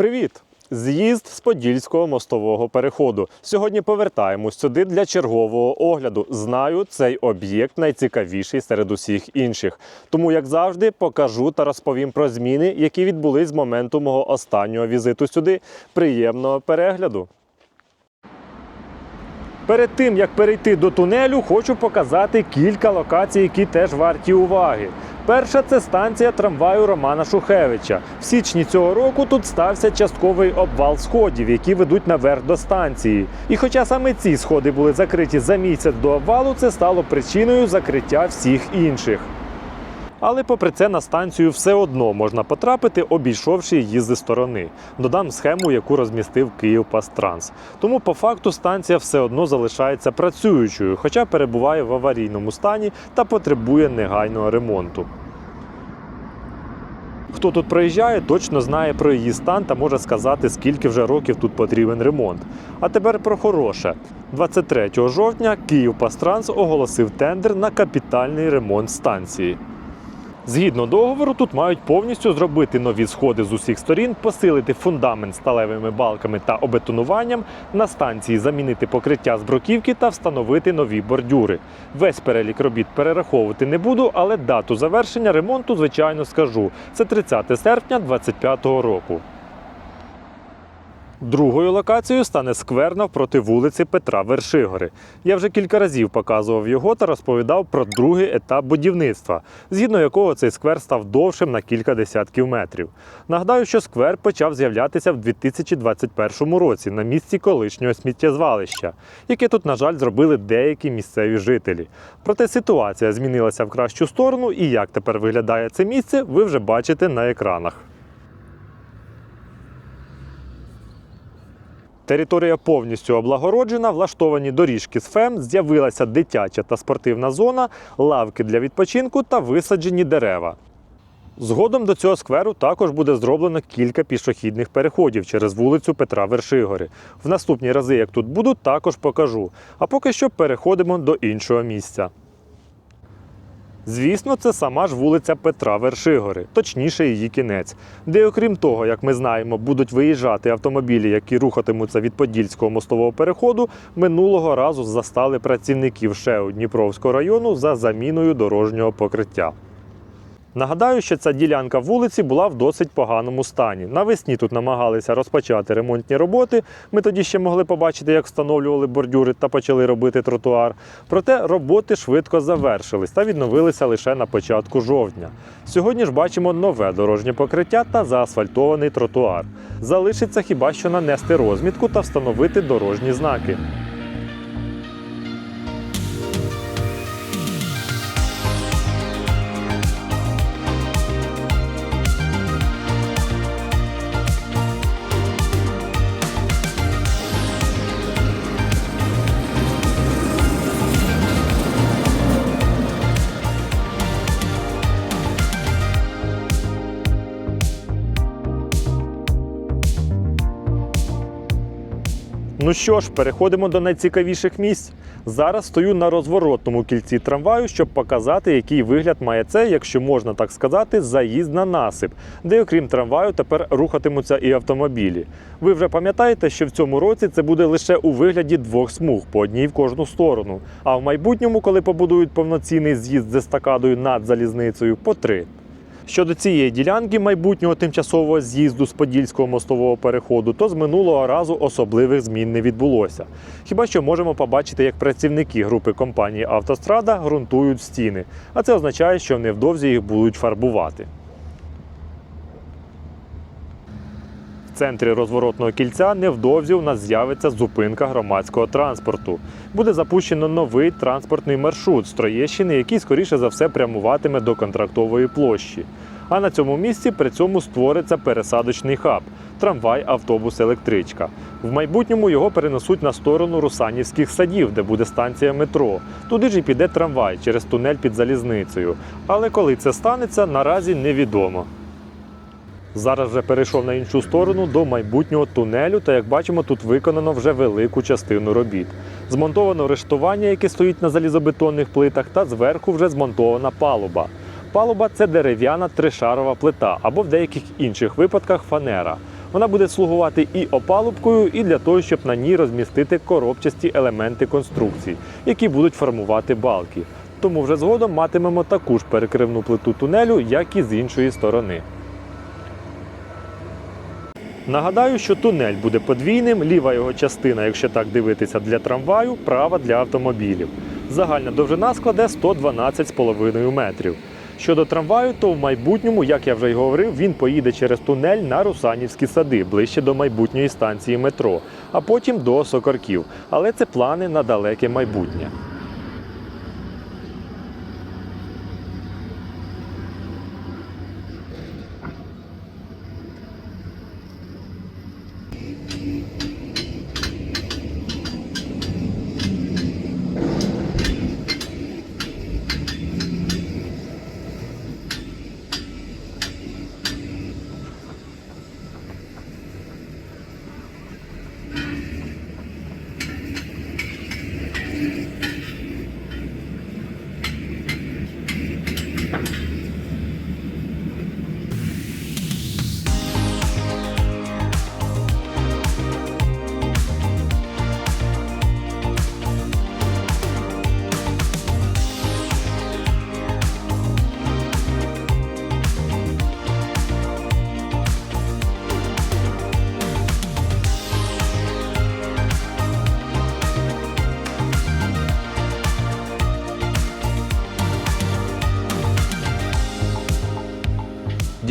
Привіт! З'їзд з Подільського мостового переходу. Сьогодні повертаємось сюди для чергового огляду. Знаю, цей об'єкт найцікавіший серед усіх інших. Тому, як завжди, покажу та розповім про зміни, які відбулись з моменту мого останнього візиту сюди. Приємного перегляду! Перед тим як перейти до тунелю, хочу показати кілька локацій, які теж варті уваги. Перша це станція трамваю Романа Шухевича. В січні цього року тут стався частковий обвал сходів, які ведуть наверх до станції. І хоча саме ці сходи були закриті за місяць до обвалу, це стало причиною закриття всіх інших. Але попри це на станцію все одно можна потрапити, обійшовши її зі сторони. Додам схему, яку розмістив Київпастранс. Тому по факту станція все одно залишається працюючою, хоча перебуває в аварійному стані та потребує негайного ремонту. Хто тут проїжджає, точно знає про її стан та може сказати, скільки вже років тут потрібен ремонт. А тепер про хороше. 23 жовтня Київпастранс оголосив тендер на капітальний ремонт станції. Згідно договору, тут мають повністю зробити нові сходи з усіх сторін, посилити фундамент сталевими балками та обетонуванням, на станції замінити покриття з бруківки та встановити нові бордюри. Весь перелік робіт перераховувати не буду, але дату завершення ремонту, звичайно, скажу. Це 30 серпня 2025 року. Другою локацією стане сквер навпроти вулиці Петра Вершигори. Я вже кілька разів показував його та розповідав про другий етап будівництва, згідно якого цей сквер став довшим на кілька десятків метрів. Нагадаю, що сквер почав з'являтися в 2021 році на місці колишнього сміттєзвалища, яке тут, на жаль, зробили деякі місцеві жителі. Проте ситуація змінилася в кращу сторону, і як тепер виглядає це місце, ви вже бачите на екранах. Територія повністю облагороджена, влаштовані доріжки з ФЕМ, з'явилася дитяча та спортивна зона, лавки для відпочинку та висаджені дерева. Згодом до цього скверу також буде зроблено кілька пішохідних переходів через вулицю Петра Вершигори. В наступні рази, як тут буду, також покажу. А поки що переходимо до іншого місця. Звісно, це сама ж вулиця Петра Вершигори, точніше її кінець, де, окрім того, як ми знаємо, будуть виїжджати автомобілі, які рухатимуться від Подільського мостового переходу, минулого разу застали працівників ШЕУ Дніпровського району за заміною дорожнього покриття. Нагадаю, що ця ділянка вулиці була в досить поганому стані. Навесні тут намагалися розпочати ремонтні роботи. Ми тоді ще могли побачити, як встановлювали бордюри та почали робити тротуар. Проте роботи швидко завершились та відновилися лише на початку жовтня. Сьогодні ж бачимо нове дорожнє покриття та заасфальтований тротуар. Залишиться хіба що нанести розмітку та встановити дорожні знаки. Ну що ж, переходимо до найцікавіших місць. Зараз стою на розворотному кільці трамваю, щоб показати, який вигляд має це, якщо можна так сказати, заїзд на насип, де, окрім трамваю, тепер рухатимуться і автомобілі. Ви вже пам'ятаєте, що в цьому році це буде лише у вигляді двох смуг по одній в кожну сторону. А в майбутньому, коли побудують повноцінний з'їзд з естакадою над залізницею, по три. Щодо цієї ділянки майбутнього тимчасового з'їзду з Подільського мостового переходу, то з минулого разу особливих змін не відбулося. Хіба що можемо побачити, як працівники групи компанії Автострада ґрунтують стіни, а це означає, що невдовзі їх будуть фарбувати. Центрі розворотного кільця невдовзі у нас з'явиться зупинка громадського транспорту. Буде запущено новий транспортний маршрут з Троєщини, який, скоріше за все, прямуватиме до контрактової площі. А на цьому місці при цьому створиться пересадочний хаб трамвай, автобус, електричка. В майбутньому його перенесуть на сторону Русанівських садів, де буде станція метро. Туди ж і піде трамвай через тунель під залізницею. Але коли це станеться, наразі невідомо. Зараз вже перейшов на іншу сторону до майбутнього тунелю, та як бачимо, тут виконано вже велику частину робіт. Змонтовано рештування, яке стоїть на залізобетонних плитах, та зверху вже змонтована палуба. Палуба це дерев'яна тришарова плита або в деяких інших випадках фанера. Вона буде слугувати і опалубкою, і для того, щоб на ній розмістити коробчасті елементи конструкцій, які будуть формувати балки. Тому вже згодом матимемо таку ж перекривну плиту тунелю, як і з іншої сторони. Нагадаю, що тунель буде подвійним, ліва його частина, якщо так дивитися, для трамваю, права для автомобілів. Загальна довжина складе 112,5 метрів. Щодо трамваю, то в майбутньому, як я вже й говорив, він поїде через тунель на Русанівські сади, ближче до майбутньої станції метро, а потім до Сокарків. Але це плани на далеке майбутнє. Amen.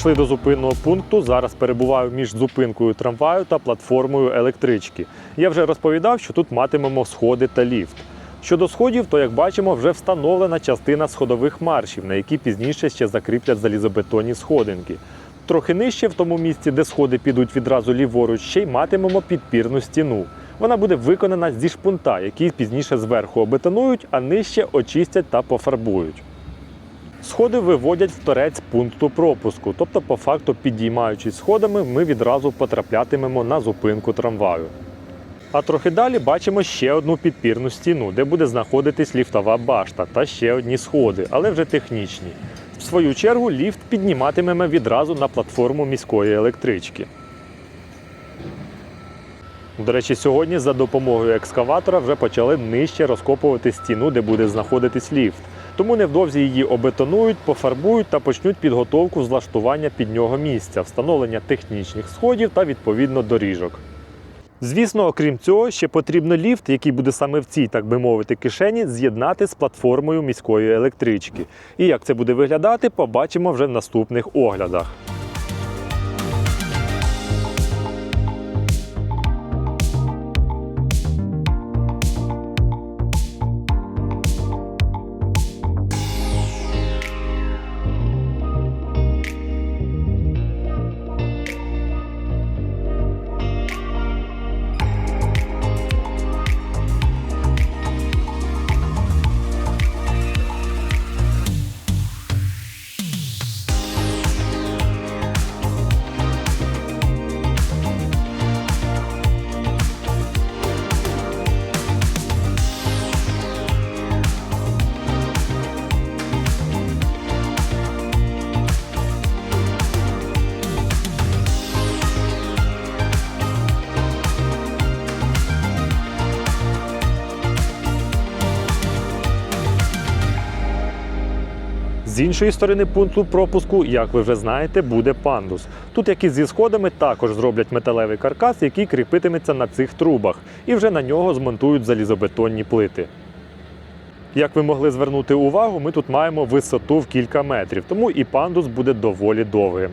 Дійшли до зупинного пункту. Зараз перебуваю між зупинкою трамваю та платформою електрички. Я вже розповідав, що тут матимемо сходи та ліфт. Щодо сходів, то як бачимо, вже встановлена частина сходових маршів, на які пізніше ще закріплять залізобетонні сходинки. Трохи нижче, в тому місці, де сходи підуть відразу ліворуч, ще й матимемо підпірну стіну. Вона буде виконана зі шпунта, який пізніше зверху обетонують, а нижче очистять та пофарбують. Сходи виводять в торець пункту пропуску, тобто, по факту, підіймаючись сходами, ми відразу потраплятимемо на зупинку трамваю. А трохи далі бачимо ще одну підпірну стіну, де буде знаходитись ліфтова башта та ще одні сходи, але вже технічні. В свою чергу ліфт підніматимемо відразу на платформу міської електрички. До речі, сьогодні за допомогою екскаватора вже почали нижче розкопувати стіну, де буде знаходитись ліфт. Тому невдовзі її обетонують, пофарбують та почнуть підготовку з влаштування під нього місця, встановлення технічних сходів та відповідно доріжок. Звісно, окрім цього, ще потрібно ліфт, який буде саме в цій, так би мовити, кишені, з'єднати з платформою міської електрички. І як це буде виглядати, побачимо вже в наступних оглядах. З іншої сторони пункту пропуску, як ви вже знаєте, буде пандус. Тут, як і зі сходами, також зроблять металевий каркас, який кріпитиметься на цих трубах, і вже на нього змонтують залізобетонні плити. Як ви могли звернути увагу, ми тут маємо висоту в кілька метрів, тому і пандус буде доволі довгим.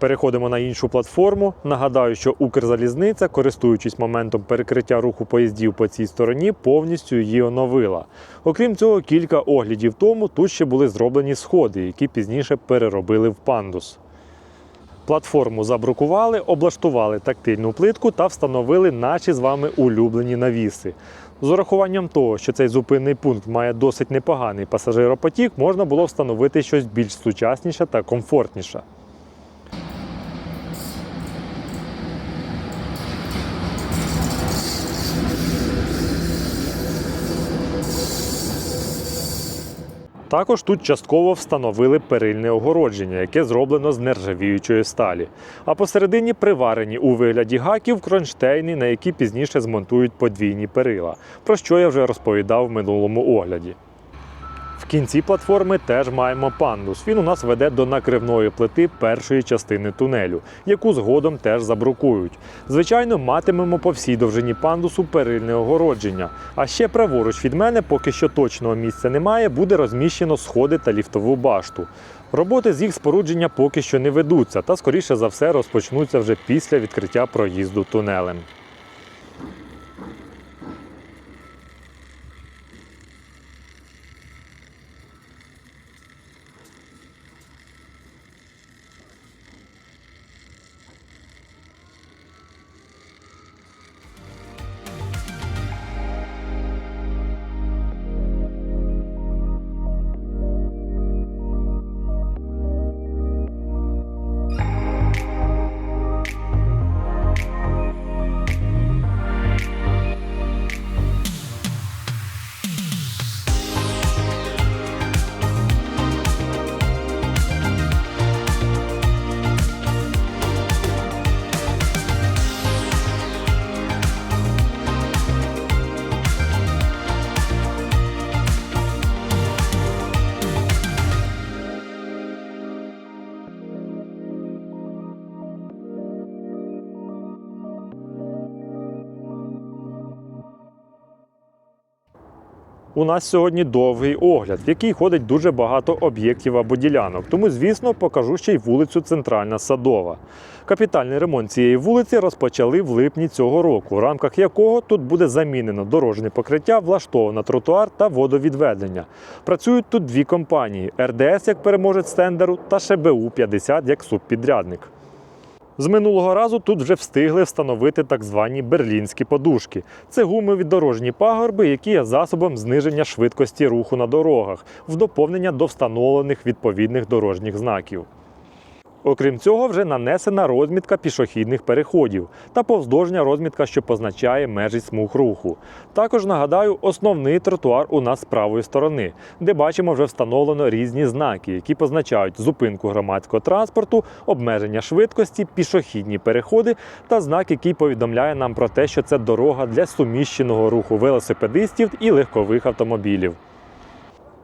Переходимо на іншу платформу. Нагадаю, що Укрзалізниця, користуючись моментом перекриття руху поїздів по цій стороні, повністю її оновила. Окрім цього, кілька оглядів тому тут ще були зроблені сходи, які пізніше переробили в пандус. Платформу забрукували, облаштували тактильну плитку та встановили наші з вами улюблені навіси. З урахуванням того, що цей зупинний пункт має досить непоганий пасажиропотік, можна було встановити щось більш сучасніше та комфортніше. Також тут частково встановили перильне огородження, яке зроблено з нержавіючої сталі. А посередині приварені у вигляді гаків кронштейни, на які пізніше змонтують подвійні перила, про що я вже розповідав в минулому огляді. Кінці платформи теж маємо пандус. Він у нас веде до накривної плити першої частини тунелю, яку згодом теж забрукують. Звичайно, матимемо по всій довжині пандусу перильне огородження. А ще праворуч від мене, поки що точного місця немає, буде розміщено сходи та ліфтову башту. Роботи з їх спорудження поки що не ведуться, та скоріше за все розпочнуться вже після відкриття проїзду тунелем. У нас сьогодні довгий огляд, в який ходить дуже багато об'єктів або ділянок. Тому, звісно, покажу ще й вулицю Центральна Садова. Капітальний ремонт цієї вулиці розпочали в липні цього року, в рамках якого тут буде замінено дорожнє покриття, влаштовано тротуар та водовідведення. Працюють тут дві компанії: РДС як переможець тендеру та ШБУ 50 як субпідрядник. З минулого разу тут вже встигли встановити так звані берлінські подушки. Це гумові дорожні пагорби, які є засобом зниження швидкості руху на дорогах, в доповнення до встановлених відповідних дорожніх знаків. Окрім цього, вже нанесена розмітка пішохідних переходів та повздовжня розмітка, що позначає межі смуг руху. Також нагадаю, основний тротуар у нас з правої сторони, де бачимо вже встановлено різні знаки, які позначають зупинку громадського транспорту, обмеження швидкості, пішохідні переходи та знак, який повідомляє нам про те, що це дорога для суміщеного руху велосипедистів і легкових автомобілів.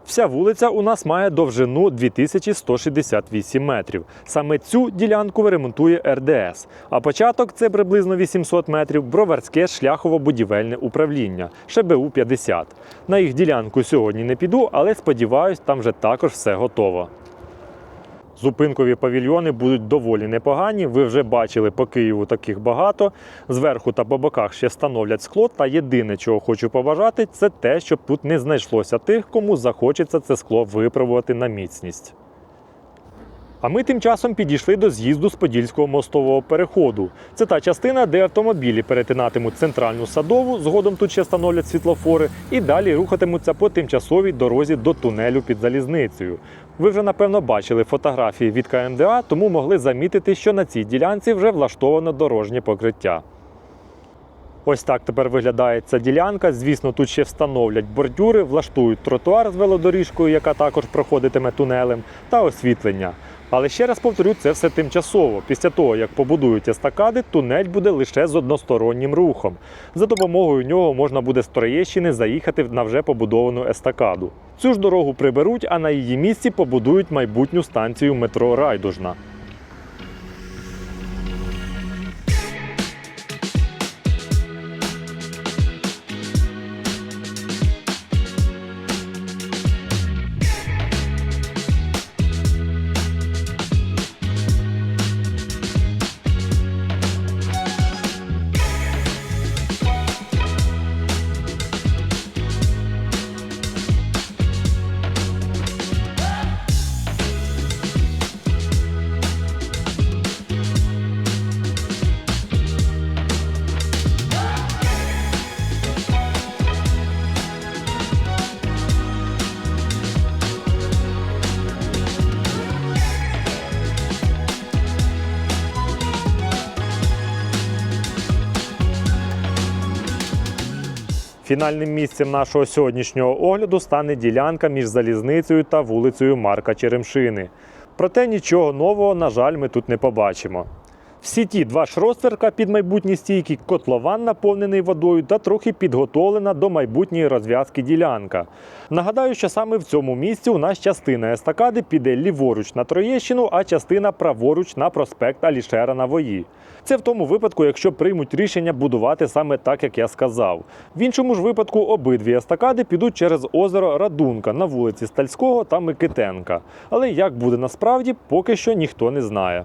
Вся вулиця у нас має довжину 2168 метрів. Саме цю ділянку ремонтує РДС. А початок це приблизно 800 метрів броварське шляхово-будівельне управління ШБУ 50. На їх ділянку сьогодні не піду, але сподіваюсь, там вже також все готово. Зупинкові павільйони будуть доволі непогані. Ви вже бачили по Києву таких багато. Зверху та по боках ще встановлять скло. Та єдине, чого хочу побажати, це те, щоб тут не знайшлося тих, кому захочеться це скло випробувати на міцність. А ми тим часом підійшли до з'їзду з Подільського мостового переходу. Це та частина, де автомобілі перетинатимуть центральну садову, згодом тут ще встановлять світлофори, і далі рухатимуться по тимчасовій дорозі до тунелю під залізницею. Ви вже напевно бачили фотографії від КМДА, тому могли замітити, що на цій ділянці вже влаштовано дорожнє покриття. Ось так тепер виглядає ця ділянка. Звісно, тут ще встановлять бордюри, влаштують тротуар з велодоріжкою, яка також проходитиме тунелем, та освітлення. Але ще раз повторю, це все тимчасово. Після того, як побудують естакади, тунель буде лише з одностороннім рухом. За допомогою нього можна буде з Троєщини заїхати на вже побудовану естакаду. Цю ж дорогу приберуть, а на її місці побудують майбутню станцію метро Райдужна. Фінальним місцем нашого сьогоднішнього огляду стане ділянка між залізницею та вулицею Марка Черемшини. Проте нічого нового, на жаль, ми тут не побачимо. Всі ті два шростверка під майбутні стійки, котлован наповнений водою та трохи підготовлена до майбутньої розв'язки ділянка. Нагадаю, що саме в цьому місці у нас частина естакади піде ліворуч на Троєщину, а частина праворуч на проспект Алішера на Вої. Це в тому випадку, якщо приймуть рішення будувати саме так, як я сказав. В іншому ж випадку обидві естакади підуть через озеро Радунка на вулиці Стальського та Микитенка. Але як буде насправді, поки що ніхто не знає.